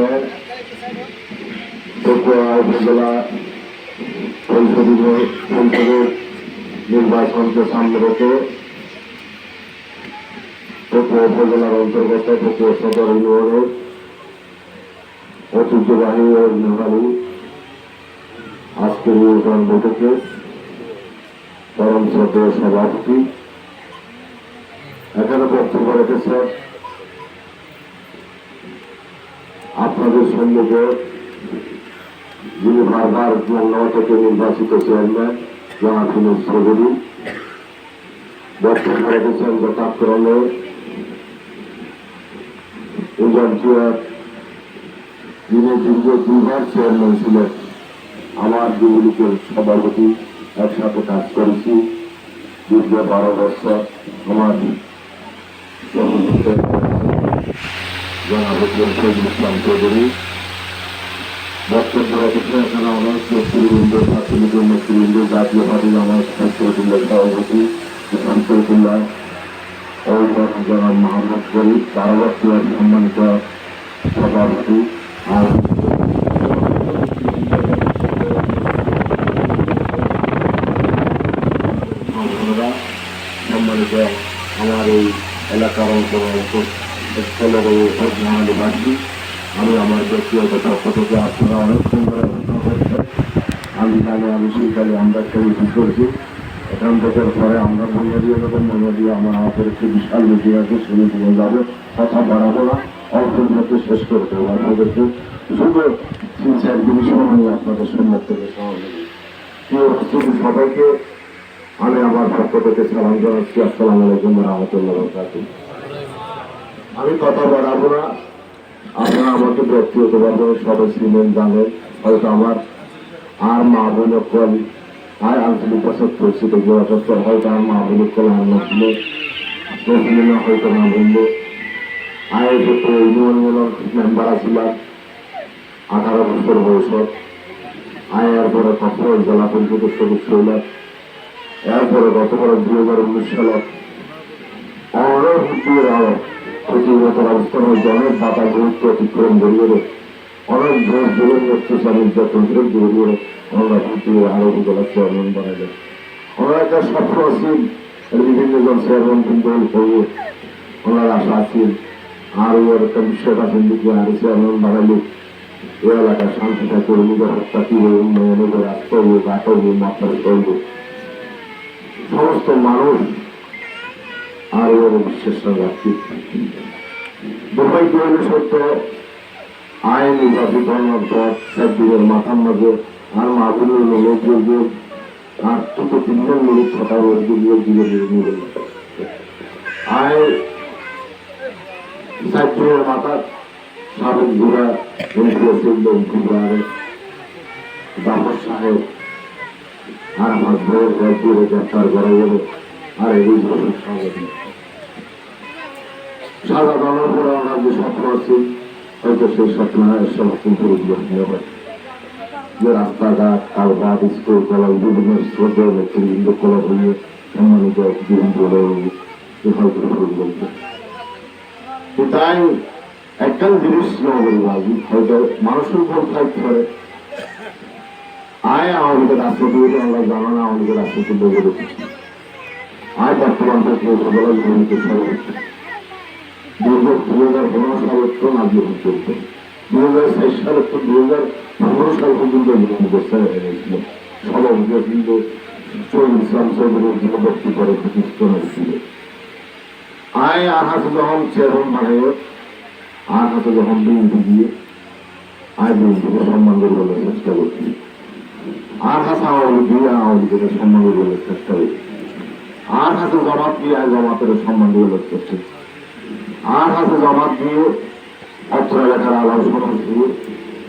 ইউনিয়নের পটুয়া উপজেলা পরিষদীয় পরিষদের নির্বাচনকে সামনে রেখে উপজেলার অন্তর্গত পটুয়া সদর ইউনিয়নের ঐতিহ্যবাহী ও নির্বাহী আজকের নির্বাচন বৈঠকে পরম শ্রদ্ধেয় সভাপতি এখানে বক্তব্য রেখেছেন আপনাদের সম্মুখে যিনি বারবার মঙ্গল থেকে নির্বাচিত চেয়ারম্যান, জনাব ফিনোজ চৌধুরী বক্তব্য রেখেছেন যথাক্রমে উজন চেয়ার যিনি দীর্ঘ দুইবার চেয়ারম্যান ছিলেন, আমার যুবলীগের সভাপতি একসাথে কাজ করেছি। দীর্ঘ বারো বছর আমার জনাব শহীদ ইসলাম চৌধুরী বক্তব্য রেখেছেন এখানে অনেক নেতৃবৃন্দ ছাত্রলীগের নেতৃবৃন্দ জাতীয় পার্টির আমার শহীদুল্লাহ সভাপতি অভিভাবক জনাব আমার এই এলাকার অঞ্চলবাসী আমি আমার ব্যক্তিগত পক্ষ থেকে আপনারা অনেক সুন্দর আলোচনা করছেন আমি জানি আমি সেইকালে আমরা ঠিক করেছি এখান থেকে পরে আমরা দেবো মনে দিয়ে আমার আমাদের একটি বিশাল মিটিং আছে শুনে দিয়ে যাবে কথা বাড়াবো না অল্প মধ্যে শেষ করে দেবো আপনাদেরকে শুধু তিন চার দিন সময় আপনাদের সম্মুখ থেকে সহযোগী সবাইকে আমি আমার পক্ষ থেকে সালাম জানাচ্ছি। আসসালামু আলাইকুম রহমতুল্লাহ আমি কথা বাড়াবো না। আপনারা আমাকে ব্যক্তিগতভাবে সবাই চিনেন জানেন। হয়তো আমার আর মা বোন কল আর আঞ্চলিক ছিল যোগাযোগ হয়তো আর মা বোন কল আর নছিল না হয়তো না বলল আয় ক্ষেত্রে ইউনিয়ন মেম্বার ছিলাম আঠারো বছর বয়সত। আয়ের পরে কখনো জেলা পরিষদের সদস্য হইলাম, এরপরে গতবার দুই হাজার উনিশ সালত অনেক অবস্থান হয়েছে অনেক বাধা গুরুত্ব অতিক্রম অনেক জেলের নির্যাতন করে জড়িয়ে আমরা আরও একটা আছিল এর বিভিন্ন জন চেয়ারম্যান কিন্তু হয়ে ওনার আশা আর আছেন চেয়ারম্যান বানাইলে। এই এলাকার শান্তি থাকে নিরাপত্তা কি রাস্তা হবে মাথার করবে সমস্ত মানুষ ওর বিশ্বাস রাখি দুর্ভাগ্য সত্য, আইন হওয়ার পর মাথার মাঝে আর মাহবুবের লোক বলবে, আর দুটো তিনজন বলবে দিয়ে দিয়ে দিয়ে নিবে মাথা, সাবেক ঘোড়া ঘুরারে দামর সাহেব, আর আমার বউয়ের ঘর দিয়ে গ্রেফতার করা গেল আর এই বছর সাদা দানোর পরে আমার যে স্বপ্ন আছে, হয়তো সেই স্বপ্ন সমস্ত পরিবর্তন হবে। যে রাস্তাঘাট কালঘাট স্কুল, কলেজ, বিভিন্ন শ্রদ্ধেয় নেতৃবৃন্দ কলা হয়ে সম্মানিত বৃন্দ হয়তো পরিবর্তন তাই একটা জিনিস বাবু হয়তো মানুষের উপর থাকতে পারে। আয় আমাদের রাষ্ট্রপতি আমরা জানা না, আমাদের রাষ্ট্রপতি বলে। আয় দুই হাজার পনেরো হাজার হাজার পনেরো সাল পর্যন্ত কিন্তু আয় যখন যখন দিয়ে, আয় সম্মান চেষ্টা করছি আর হাতে আওয়ামী দিয়ে আওয়ামী সম্মান করে। বলার চেষ্টা করছি আয় সম্মান আর হাতে জমাত দিয়ে অত্র এলাকার আলোর সমাজ দিয়ে,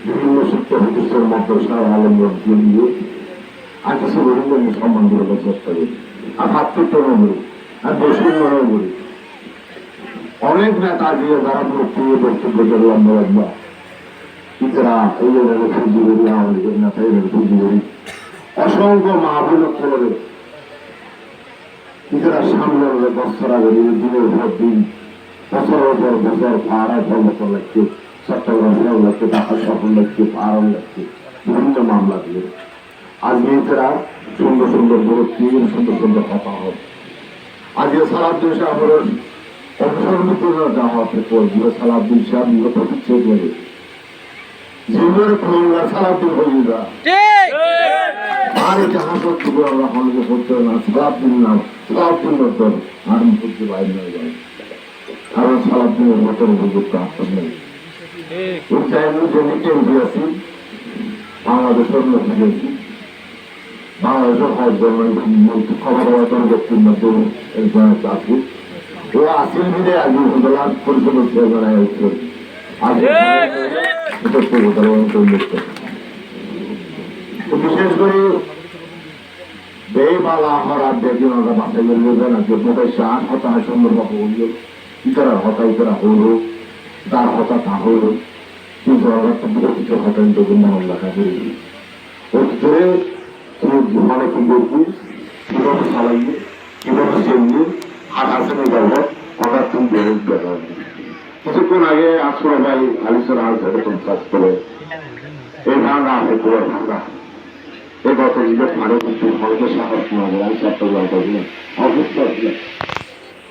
বিভিন্ন শিক্ষা প্রতিষ্ঠান মাদ্রাসার আলমগঞ্জ দিয়ে আর কিছু বিভিন্ন সম্মান করে চেষ্টা করি। আর থেকে করি আর বেশি মনে করি। অনেক নেতা দিয়ে যারা বক্তব্য বক্তব্য করলাম লম্বা ইতরা এই জায়গায় পুঁজি করি আমাদের নেতা এইভাবে পুঁজি করি অসংখ্য মাহফিল করে ইতরা সামনে বছর আগে দিনের পর দিন। বছরের পর বছর পাহাড়ায় বছর লাগছে চট্টগ্রাম লাগছে ঢাকা শহর লাগছে পাহাড় লাগছে বিভিন্ন মামলা দিয়ে আজকে এছাড়া সুন্দর সুন্দর বড় তিন সুন্দর সুন্দর কথা হবে আজকে সালাদ্দিন সাহেবের অবসর নিতে দেওয়া হচ্ছে পর সাহেব নিয়ে প্রতিচ্ছেদ করে জীবনের খুলনা সালাদ্দিন হয়ে আর আমরা আর কারণ সালাদ্দিনের মতন উপযুক্ত আসতে নেই টাইমে যে নিচে আছি বাংলাদেশের মধ্যে গেছি বাংলাদেশের হজ খবর হওয়ার ব্যক্তির মধ্যে একজন আছে ও আসিল মিলে আগে উপজেলা পরিষদের চেয়ারম্যান হয়েছে বিশেষ করে বেবালা হরার দেখি ওনারা বাসায় বেরিয়ে না যে মোটাই শান হতা সুন্দর বাবু হইল ইতারা হতা ইতারা হইল তার হতা তা হইল কিন্তু আমরা তো কিছু হতান তখন মন লেখা করে। ওর ভিতরে মানে কি করবি কীভাবে চালাইবে কীভাবে চলবে হাট হাসানে যাব, হঠাৎ তুমি বেরোজ দেখা কিছুক্ষণ আগে আশ্রয় ভাই আলিসর হাল ধরে কাজ করে এই ভাঙা আছে পুরো ভাঙা এই গত দিকে পারে কিন্তু হয়তো সাহস না হবে আমি করছিলাম অসুস্থ ছিলাম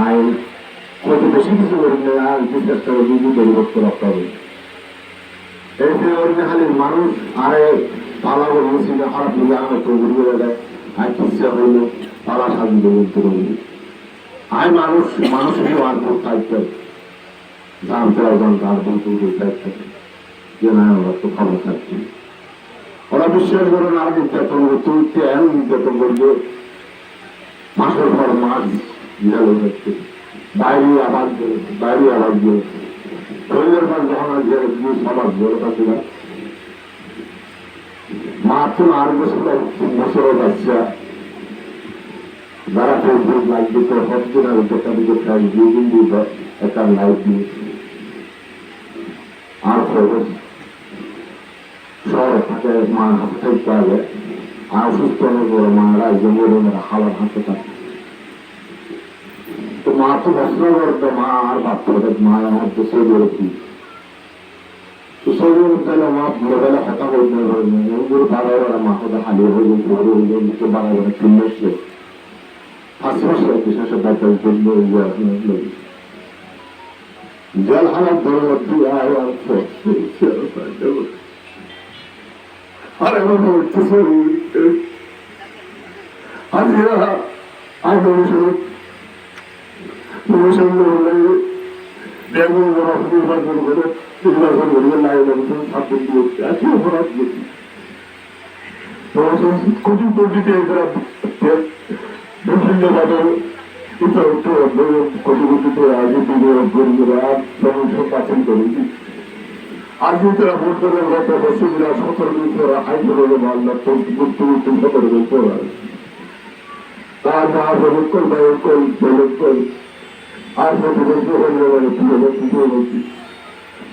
আইন কত বেশি কিছু করেন না, আর বিশ্বাস করে যদি পরিবর্তন রাখতে হবে। যে ওর খালি মানুষ, আরে পালা বলছি না খারাপ দিকে আমার তো ঘুরিয়ে দেয় আর কিচ্ছা হইলে পালা সাজি বলতে পারি আই মানুষ আর খুব দায়িত্ব জানতে একজন তার বলতে দায়িত্ব যে না, আমরা তো ভালো থাকছি। ওরা বিশ্বাস করেন আর নির্যাতন করতে উঠতে এমন নির্যাতন করবে। মাসের পর মাস বাইরে আবার বাইরে আবার গেলে শরীরের পর আর বছর বছর বাচ্চা যারা ফেসবুক দেখা দিকে দিয়ে একটা আর খবর? শহরে থাকে, মা হাতে থাকতে হবে আর অসুস্থ হলে বড় মায়েরা জঙ্গলে হাতে থাকে তো মা তো বস্ত্র করতো মা আর ভাবতে মা আমার তো সে বেরোতি তো সেই তাহলে মা ভোরবেলা হতা করতে পারবে এগুলো বাড়াই ওরা মা হতে হালিয়ে হয়ে যেত ভরে হয়ে যেত তো বাড়াই ওরা কিনে এসে আশেপাশে বিশেষ ডাক্তার জন্য জল হালাত ধরে তুই আয় আর আর এমন উঠতেছে আজকে আর ভবিষ্যৎ ভবিষ্যৎ বললে বেগুন বড় নির্বাচন করে নির্বাচন করবে না এরকম ছাত্র দিয়েছে আজকে অপরাধ করছি কোটি কোটিতে এরা বিভিন্ন ভাবে একটু কোটি কোটিতে তারা আর প্রতি বছর হলে মানে তুলে তুলে বলছি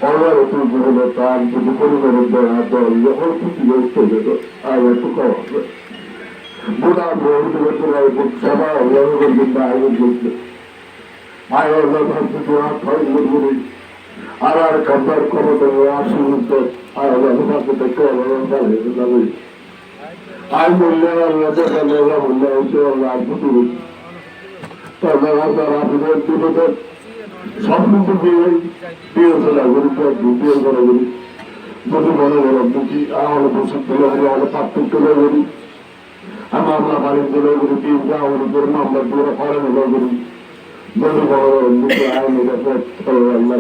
অর্ডার তুই হলো তার যদি পরিবারের দেওয়া দল যখন খুশি ব্যস্ত যেত আর একটু কম হবে বোধা ভোট দিলে তোরা সভা অভিযান করবে ভোট করে আর আর ভাবছে আল্লাহ আর কিছু তারপর আপনার আপনাদের দুটোদের সব কিন্তু না করি বিয়ে করে করি যদি মনে বলো বুকি আমার বসে তুলে করি আমাদের পার্থক্য তুলে করি আমি আপনার বাড়ির তুলে করি তিনটা আমার উপর দিয়ে করেন হলো করি যদি বড় বড় বুকি আইন এটা আল্লাহ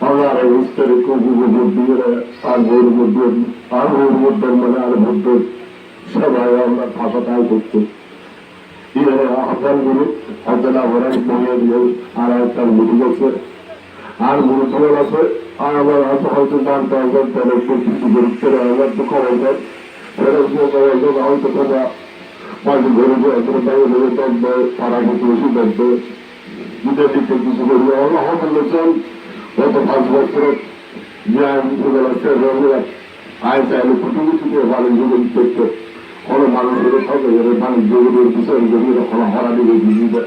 আল্লাহ আর স্তরে কুকু ভোট দিয়ে মানে সবাই আমরা করতে। আহ্বান গুরু অর্জনা ভরাই মনে দিয়ে আর একটা মিটিং আছে আর গুরুত্ব আছে আর আমার হয়তো হয়তো জানতে হবে তাহলে কিছু গুরুত্ব আমার তো খবর দেয় দেয় হয়তো তোমরা পাঁচজন ধরে যে একজন বাইরে ধরে দেখবে পাড়া দেখবে নিজের কিছু করবে আমরা হয়তো বলেছেন গত পাঁচ বছরে যে আইন আছে আয় চাইলে প্রতিবেশীকে বাণিজ্য করতে কোনো মানুষের থাকে বাণিজ্য বিষয় কোনো হরা দিবে দিদিতে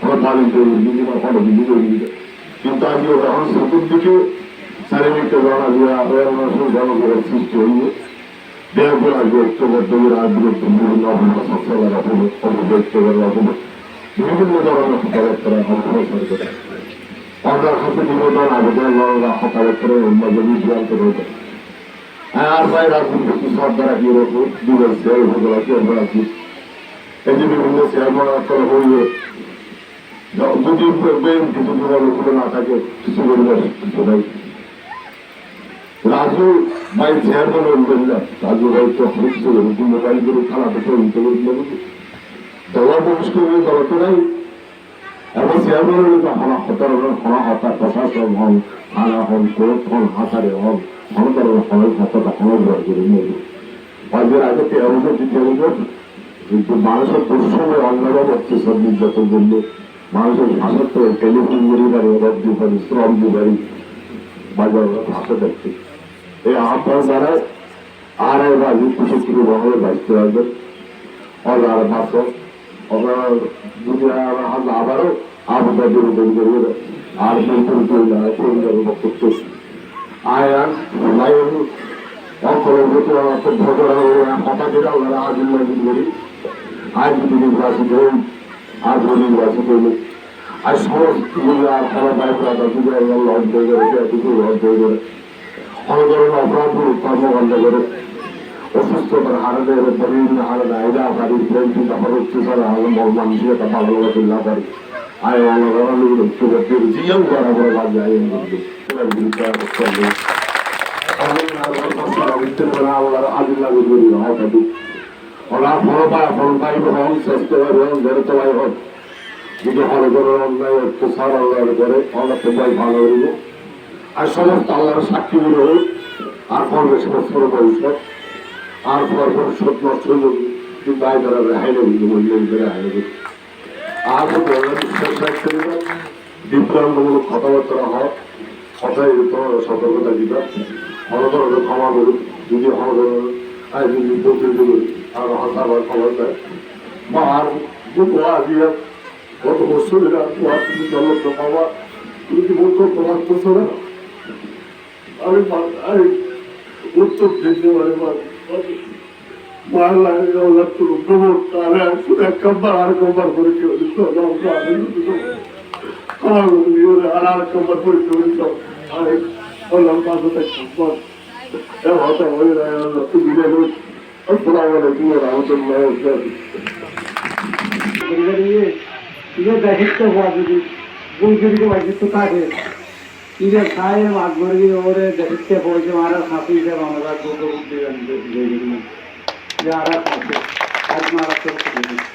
কোনো বাণিজ্য দিদি না কোনো দিদি দিদিতে কিন্তু আজকে যখন চতুর্দিকে চারিদিকে জানা দিয়া মানুষের জনগণের সৃষ্টি হইয়ে দেহগুলো আজকে ঐক্যবদ্ধের আগ্রহ বিভিন্ন ধরনের অগ্রসর করে লড়া কথাবার্তা উন্নয়ন সিদ্ধান্ত রয়েছে আর ভাই রাজনীতি সর্দার কি রকম দুজন শেয়ার হয়ে গেল আমরা আছি। এই যে বিভিন্ন মারা করা হইলে যদি ব্যাংক কিছু না থাকে, কিছু করবে কিছু নাই। রাজু ভাই চেয়ারম্যান বলবেন না। তো কিছু দলা তো নাই এবং চেয়ারম্যান হলে তো হনা হতার হনা হতা প্রশাসন হন থানা হন কোর্ট হনের হতাটা হনের ঘর করে নিয়ে পাঁচের আগে তেরো বছর দ্বিতীয় বছর কিন্তু মানুষের পরিশ্রমে অন্যরা হচ্ছে সব নির্যাতন করলে মানুষের ভাষা তো টেলিফোন করি পারি অভাব দিতে পারি শ্রম দিতে পারি বাজার ভাষা দেখতে এই আপনার দ্বারা এক বাজি পঁচিশ বহরে বাঁচতে পারবেন অলার ভাষা ওনার যদি আবারও আবহাওয়া দূর তৈরি করবে আর তৈরি করতে আয়ান লাইন অঙ্কলের ভেতরে আমার খুব কথা যেটা ওনারা আজ উন্নয়ন করি আজ যদি নির্বাচিত হই আর নির্বাচিত হইলে আর সমস্ত আর খারাপ বাইকরা দুটো লঞ্চ হয়ে গেছে দুটো লঞ্চ হয়ে গেলে অনেক ধরনের অপরাধ কর্মকাণ্ড করে। অসুস্থতার হারালে বিভিন্ন হারালে আইডা পারি ব্রেন চিন্তা করে হচ্ছে স্যার আমার মানুষের একটা ভালো চিন্তা পারি আয় আমার লোক একটু করতে জিয়াও করা বড় কাজ যায় ওরা ফল পায় ফল পাইব হন স্বাস্থ্য হন পাই হন যদি হল করে অন্যায় অত্যাচার আল্লাহর করে অনেক পাই ভালো হইব আর সমস্ত আল্লাহর সাক্ষী আর নেবে আর বিশ্বাস রাখতে বিভ্রান্তমূলক কথাবার্তা হয়। কথাই তোমার সতর্কতা দিবা। হলধরনের ক্ষমা করুন যদি হলধরনের আয় যদি প্রতিনিধি করি আর হাসাবার খবর দেয়। বা আর যে দোয়া দিয়ে গত বছর এরা দোয়া তুমি জন্মত পাওয়া তুমি কি বলছো তোমার শোনা আমি আমি উত্তর দিতে পারি ইয়ে খায় মাছ ভরি ওরে দায়িত্ব পৌঁছে মারা সাথী হিসাবে আমরা গোবর দিবেন যারা আছে আজ মারা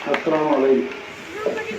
আসসালামু আলাইকুম